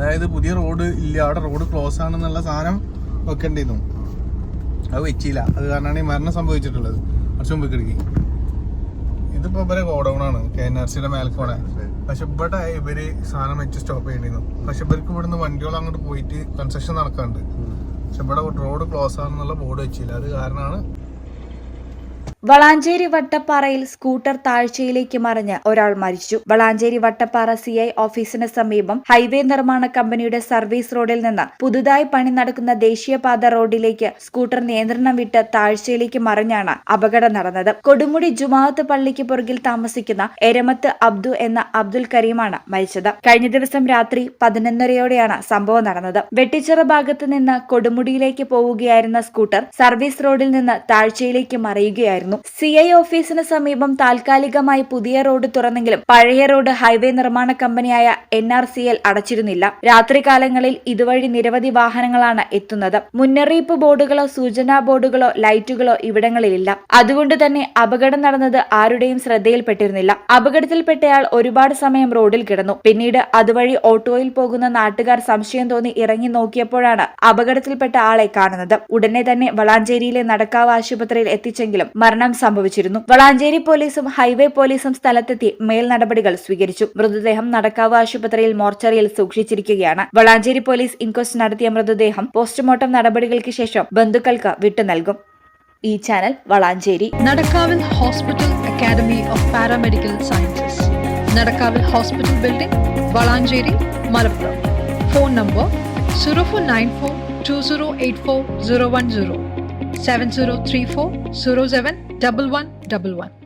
അതായത് പുതിയ റോഡ് ഇല്ല അവിടെ റോഡ് ക്ലോസ് ആണെന്നുള്ള സാധനം വെക്കേണ്ടിരുന്നു അത് വെച്ചില്ല. അത് കാരണമാണ് ഈ മരണം സംഭവിച്ചിട്ടുള്ളത്. കുറച്ച് മുമ്പ് കിടക്കി ഇതിപ്പോ ഇവരെ ഗോഡൗൺ ആണ്. കെ എൻ ആർ സിയുടെ മേൽക്കോണെ പക്ഷെ ഇവിടെ ഇവർ സാധനം വെച്ച് സ്റ്റോപ്പ് ചെയ്യേണ്ടിരുന്നു പക്ഷെ ഇവർക്ക് ഇവിടുന്ന് വണ്ടികൾ അങ്ങോട്ട് പോയിട്ട് കൺസ്ട്രക്ഷൻ നടക്കാണ്ട് പക്ഷെ ഇവിടെ റോഡ് ക്ലോസ് ആണെന്നുള്ള ബോർഡ് വെച്ചില്ല. അത് കാരണമാണ് വളാഞ്ചേരി വട്ടപ്പാറയിൽ സ്കൂട്ടർ താഴ്ചയിലേക്ക് മറിഞ്ഞ് ഒരാൾ മരിച്ചു. വളാഞ്ചേരി വട്ടപ്പാറ സി ഐ ഓഫീസിന് സമീപം ഹൈവേ നിർമ്മാണ കമ്പനിയുടെ സർവീസ് റോഡിൽ നിന്ന് പുതുതായി പണി നടക്കുന്ന ദേശീയപാത റോഡിലേക്ക് സ്കൂട്ടർ നിയന്ത്രണം വിട്ട് താഴ്ചയിലേക്ക് മറിഞ്ഞാണ് അപകടം നടന്നത്. കൊടുമുടി ജുമാഅത്ത് പള്ളിക്ക് പുറകിൽ താമസിക്കുന്ന എരമത്ത് അബ്ദു എന്ന അബ്ദുൽ കരീമാണ് മരിച്ചത്. കഴിഞ്ഞ ദിവസം രാത്രി പതിനൊന്നരയോടെയാണ് സംഭവം നടന്നത്. വെട്ടിച്ചിറ ഭാഗത്ത് നിന്ന് കൊടുമുടിയിലേക്ക് പോവുകയായിരുന്ന സ്കൂട്ടർ സർവീസ് റോഡിൽ നിന്ന് താഴ്ചയിലേക്ക് മറിയുകയായിരുന്നു. സി ഐ ഓഫീസിന് സമീപം താൽക്കാലികമായി പുതിയ റോഡ് തുറന്നെങ്കിലും പഴയ റോഡ് ഹൈവേ നിർമ്മാണ കമ്പനിയായ എൻ ആർ സി എൽ അടച്ചിരുന്നില്ല. രാത്രികാലങ്ങളിൽ ഇതുവഴി നിരവധി വാഹനങ്ങളാണ് എത്തുന്നത്. മുന്നറിയിപ്പ് ബോർഡുകളോ സൂചനാ ബോർഡുകളോ ലൈറ്റുകളോ ഇവിടങ്ങളിലില്ല. അതുകൊണ്ട് തന്നെ അപകടം നടന്നത് ആരുടെയും ശ്രദ്ധയിൽപ്പെട്ടിരുന്നില്ല. അപകടത്തിൽപ്പെട്ടയാൾ ഒരുപാട് സമയം റോഡിൽ കിടന്നു. പിന്നീട് അതുവഴി ഓട്ടോയിൽ പോകുന്ന നാട്ടുകാർ സംശയം തോന്നി ഇറങ്ങി നോക്കിയപ്പോഴാണ് അപകടത്തിൽപ്പെട്ട ആളെ കാണുന്നത്. ഉടനെ തന്നെ വളാഞ്ചേരിയിലെ നടക്കാവ് ആശുപത്രിയിൽ എത്തിച്ചെങ്കിലും മരണം സംഭവിച്ചിരുന്നു. വളാഞ്ചേരി പോലീസും ഹൈവേ പോലീസും സ്ഥലത്തെത്തി മേൽ നടപടികൾ സ്വീകരിച്ചു. മൃതദേഹം നടക്കാവ് ആശുപത്രിയിൽ മോർച്ചറിയിൽ സൂക്ഷിച്ചിരിക്കുകയാണ്. വളാഞ്ചേരി പോലീസ് ഇൻക്വസ്റ്റ് നടത്തിയ മൃതദേഹം പോസ്റ്റ്മോർട്ടം നടപടികൾക്ക് ശേഷം ബന്ധുക്കൾക്ക് വിട്ടു നൽകും. ഈ channel Valanchery. Nadakavil Hospital Academy of Paramedical Sciences. Nadakavil Hospital Building, Valanjeri, Malappuram. Phone number 0494 2084 010 7034 07 1111.